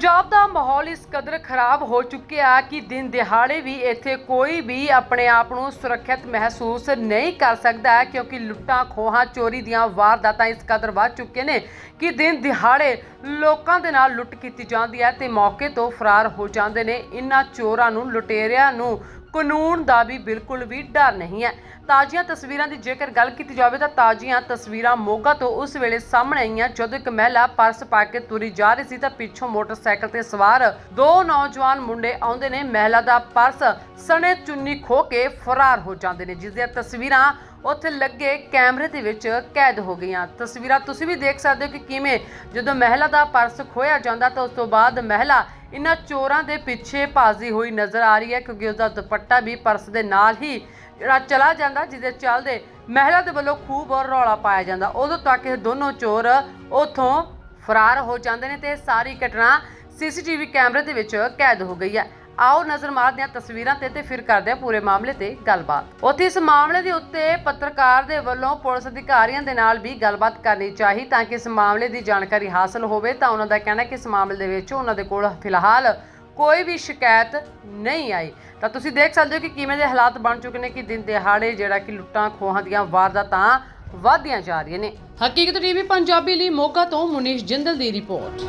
ਪੰਜਾਬ ਦਾ ਮਾਹੌਲ ਇਸ ਕਦਰ ਖਰਾਬ ਹੋ ਚੁੱਕਿਆ ਕਿ ਦਿਨ ਦਿਹਾੜੇ ਵੀ ਇੱਥੇ ਕੋਈ ਵੀ ਆਪਣੇ ਆਪ ਨੂੰ ਸੁਰੱਖਿਅਤ ਮਹਿਸੂਸ ਨਹੀਂ ਕਰ ਸਕਦਾ, ਕਿਉਂਕਿ ਲੁੱਟਾਂ ਖੋਹਾਂ ਚੋਰੀ ਦੀਆਂ ਵਾਰਦਾਤਾਂ ਇਸ ਕਦਰ ਵੱਧ ਚੁੱਕੇ ਨੇ ਕਿ ਦਿਨ ਦਿਹਾੜੇ ਲੋਕਾਂ ਦੇ ਨਾਲ ਲੁੱਟ ਕੀਤੀ ਜਾਂਦੀ ਹੈ ਤੇ ਮੌਕੇ ਤੋਂ ਫਰਾਰ ਹੋ ਜਾਂਦੇ ਨੇ। ਇਨ੍ਹਾਂ ਚੋਰਾਂ ਨੂੰ ਲੁਟੇਰਿਆਂ ਨੂੰ ਕਾਨੂੰਨ ਦਾ ਵੀ ਬਿਲਕੁਲ ਵੀ ਡਰ ਨਹੀਂ ਹੈ। ਤਾਜ਼ੀਆਂ ਤਸਵੀਰਾਂ ਦੀ ਜੇਕਰ ਗੱਲ ਕੀਤੀ ਜਾਵੇ ਤਾਂ ਤਾਜ਼ੀਆਂ ਤਸਵੀਰਾਂ ਮੋਗਾ ਤੋਂ ਉਸ ਵੇਲੇ ਸਾਹਮਣੇ ਆਈਆਂ, ਜਦੋਂ ਇੱਕ ਮਹਿਲਾ ਪਰਸ ਪਾ ਕੇ ਤੁਰੀ ਜਾ ਰਹੀ ਸੀ ਤਾਂ ਪਿੱਛੋਂ ਮੋਟਰਸਾਈਕਲ ਤੇ ਸਵਾਰ ਦੋ ਨੌਜਵਾਨ ਮੁੰਡੇ ਆਉਂਦੇ ਨੇ। ਮਹਿਲਾ ਦਾ ਪਰਸ ਸਣੇ ਚੁੰਨੀ ਖੋ ਕੇ ਫਰਾਰ ਹੋ ਜਾਂਦੇ ਨੇ ਜਿਸ ਦੀਆਂ ਤਸਵੀਰਾਂ ਉੱਥੇ ਲੱਗੇ ਕੈਮਰੇ ਦੇ ਵਿੱਚ ਕੈਦ ਹੋ ਗਈਆਂ। ਤਸਵੀਰਾਂ ਤੁਸੀਂ ਵੀ ਦੇਖ ਸਕਦੇ ਹੋ ਕਿ ਕਿਵੇਂ ਜਦੋਂ ਮਹਿਲਾ ਦਾ ਪਰਸ ਖੋਇਆ ਜਾਂਦਾ ਤਾਂ ਉਸ ਤੋਂ ਬਾਅਦ ਮਹਿਲਾ ਇਨ੍ਹਾਂ ਚੋਰਾਂ ਦੇ ਪਿੱਛੇ ਭਾਜ਼ੀ ਹੋਈ ਨਜ਼ਰ ਆ ਰਹੀ ਹੈ ਕਿਉਂਕਿ ਉਸ ਦਾ ਦੁਪੱਟਾ ਵੀ ਪਰਸ ਦੇ ਨਾਲ ਹੀ ਜਿਹੜਾ ਚਲਾ ਜਾਂਦਾ ਜਿਹਦੇ ਚੱਲਦੇ ਮਹਿਲਾ ਦੇ ਵੱਲੋਂ ਖੂਬ ਔਰ ਰੌਲਾ ਪਾਇਆ ਜਾਂਦਾ। ਉਦੋਂ ਤੱਕ ਇਹ ਦੋਨੋਂ ਚੋਰ ਉਥੋਂ ਫਰਾਰ ਹੋ ਜਾਂਦੇ ਨੇ ਤੇ ਸਾਰੀ ਘਟਨਾ ਸੀਸੀਟੀਵੀ ਕੈਮਰੇ ਦੇ ਵਿੱਚ ਕੈਦ ਹੋ ਗਈ ਹੈ। ਆਓ ਨਜ਼ਰ ਮਾਰਦੇ ਹਾਂ ਤਸਵੀਰਾਂ ਤੇ ਤੇ ਫਿਰ ਕਰਦੇ ਹਾਂ ਪੂਰੇ ਮਾਮਲੇ ਤੇ ਗੱਲਬਾਤ। ਉੱਥੇ ਇਸ ਮਾਮਲੇ ਦੇ ਉੱਤੇ ਪੱਤਰਕਾਰ ਦੇ ਵੱਲੋਂ ਪੁਲਿਸ ਅਧਿਕਾਰੀਆਂ ਦੇ ਨਾਲ ਵੀ ਗੱਲਬਾਤ ਕਰਨੀ ਚਾਹੀ ਤਾਂ ਕਿ ਇਸ ਮਾਮਲੇ ਦੀ ਜਾਣਕਾਰੀ ਹਾਸਲ ਹੋਵੇ ਤਾਂ ਉਹਨਾਂ ਦਾ ਕਹਿਣਾ ਕਿ ਇਸ ਮਾਮਲੇ ਦੇ ਵਿੱਚ ਉਹਨਾਂ ਦੇ ਕੋਲ ਫਿਲਹਾਲ ਕੋਈ ਵੀ ਸ਼ਿਕਾਇਤ ਨਹੀਂ ਆਈ। ਤਾਂ ਤੁਸੀਂ ਦੇਖ ਸਕਦੇ ਹੋ ਕਿ ਕਿਵੇਂ ਦੇ ਹਾਲਾਤ ਬਣ ਚੁੱਕੇ ਨੇ ਕਿ ਦਿਨ ਦਿਹਾੜੇ ਜਿਹੜਾ ਕਿ ਲੁੱਟਾਂ ਖੋਹਾਂ ਦੀਆਂ ਵਾਰਦਾਤਾਂ ਵਧਦੀਆਂ ਜਾ ਰਹੀਆਂ ਨੇ। ਹਕੀਕਤ ਟੀਵੀ ਪੰਜਾਬੀ ਲਈ ਮੋਗਾ ਤੋਂ ਮੁਨੀਸ਼ ਜਿੰਦਲ ਦੀ ਰਿਪੋਰਟ।